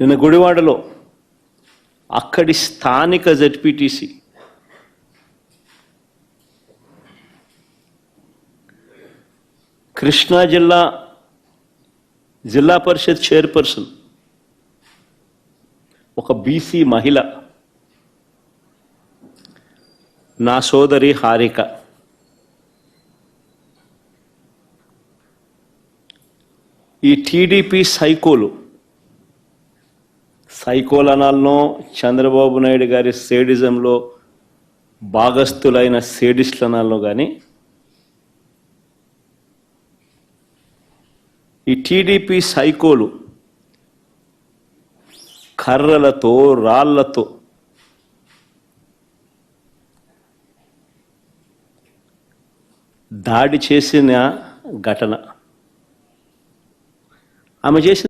నిన్న గుడివాడలో అక్కడి స్థానిక జడ్పీటీసీ కృష్ణా జిల్లా జిల్లా పరిషత్ చైర్పర్సన్ ఒక బీసీ మహిళ. నా సోదరి హారిక. ఈ టీడీపీ సైకోలు సైకోలనాల్లో చంద్రబాబు నాయుడు గారి సేడిజంలో భాగస్థులైన సేడిస్టులు కానీ ఈ టీడీపీ సైకోలు కర్రలతో రాళ్ళతో దాడి చేసిన ఘటన. ఆమె చేసిన